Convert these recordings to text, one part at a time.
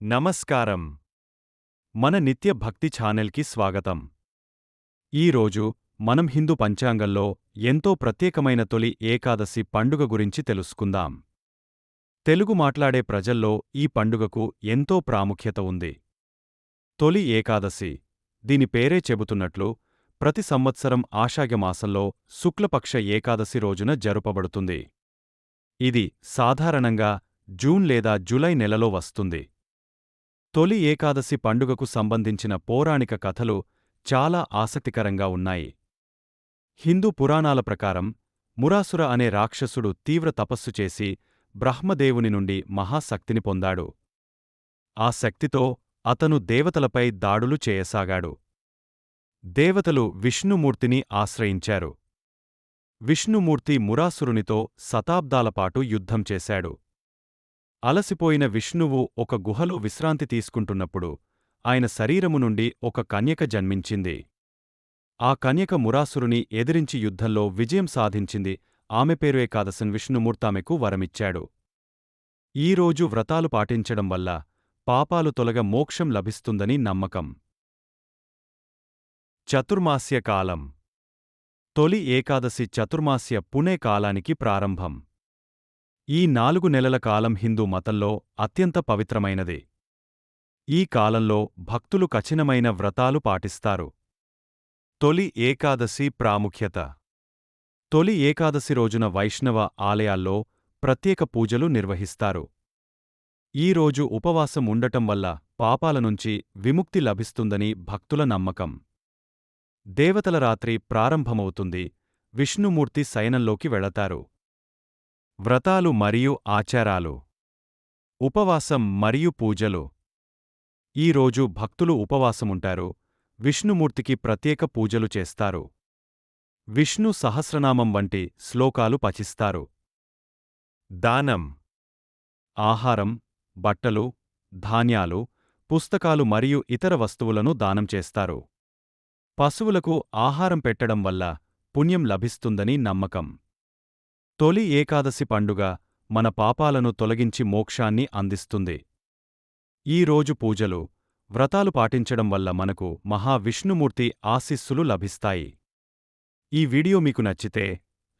నమస్కారం. మన నిత్య భక్తి ఛానల్కి స్వాగతం. ఈరోజు మనం హిందూ పంచాంగంలో ఎంతో ప్రత్యేకమైన తొలి ఏకాదశి పండుగ గురించి తెలుసుకుందాం. తెలుగు మాట్లాడే ప్రజల్లో ఈ పండుగకు ఎంతో ప్రాముఖ్యత ఉంది. తొలి ఏకాదశి దీని పేరే చెబుతున్నట్లు ప్రతి సంవత్సరం ఆషాఢ్యమాసంలో శుక్లపక్ష ఏకాదశి రోజున జరుపబడుతుంది. ఇది సాధారణంగా జూన్ లేదా జూలై నెలలో వస్తుంది. తొలి ఏకాదశి పండుగకు సంబంధించిన పౌరాణిక కథలు చాలా ఆసక్తికరంగా ఉన్నాయి. హిందూ పురాణాల ప్రకారం మురాసుర అనే రాక్షసుడు తీవ్ర తపస్సు చేసి బ్రహ్మదేవుని నుండి మహాశక్తిని పొందాడు. ఆ శక్తితో అతను దేవతలపై దాడులు చేయసాగాడు. దేవతలు విష్ణుమూర్తిని ఆశ్రయించారు. విష్ణుమూర్తి మురాసురునితో శతాబ్దాలపాటు యుద్ధం చేశాడు. అలసిపోయిన విష్ణువు ఒక గుహలో విశ్రాంతి తీసుకుంటున్నప్పుడు ఆయన శరీరము నుండి ఒక కన్యక జన్మించింది. ఆ కన్యక మురాసురుని ఎదిరించి యుద్ధంలో విజయం సాధించింది. ఆమె పేరు ఏకాదశన్ విష్ణుమూర్తామెకు వరమిచ్చాడు. ఈరోజు వ్రతాలు పాటించడం వల్ల పాపాలు తొలగ మోక్షం లభిస్తుందని నమ్మకం. చతుర్మాస్య కాలం. తొలి ఏకాదశి చతుర్మాస్య పుణే కాలానికి ప్రారంభం. ఈ నాలుగు నెలల కాలం హిందూ మతంలో అత్యంత పవిత్రమైనది. ఈ కాలంలో భక్తులు కఠినమైన వ్రతాలు పాటిస్తారు. తొలి ఏకాదశి ప్రాముఖ్యత. తొలి ఏకాదశి రోజున వైష్ణవ ఆలయాల్లో ప్రత్యేక పూజలు నిర్వహిస్తారు. ఈరోజు ఉపవాసం ఉండటం వల్ల పాపాల నుంచి విముక్తి లభిస్తుందని భక్తుల నమ్మకం. దేవతల రాత్రి ప్రారంభమవుతుంది. విష్ణుమూర్తి శయనంలోకి వెళతారు. వ్రతాలు మరియు ఆచారాలు. ఉపవాసం మరియు పూజలు. ఈరోజు భక్తులు ఉపవాసముంటారు. విష్ణుమూర్తికి ప్రత్యేక పూజలు చేస్తారు. విష్ణు సహస్రనామం వంటి శ్లోకాలు పచిస్తారు దానం. ఆహారం బట్టలు ధాన్యాలు పుస్తకాలు మరియు ఇతర వస్తువులను దానం చేస్తారు. పశువులకు ఆహారం పెట్టడం వల్ల పుణ్యం లభిస్తుందని నమ్మకం. తొలి ఏకాదశి పండుగ మన పాపాలను తొలగించి మోక్షాన్ని అందిస్తుంది. ఈరోజు పూజలు వ్రతాలు పాటించడం వల్ల మనకు మహావిష్ణుమూర్తి ఆశిస్సులు లభిస్తాయి. ఈ వీడియో మీకు నచ్చితే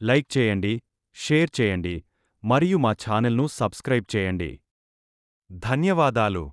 లైక్ చేయండి షేర్ చేయండి మరియు మా ఛానల్ను సబ్స్క్రైబ్ చేయండి. ధన్యవాదాలు.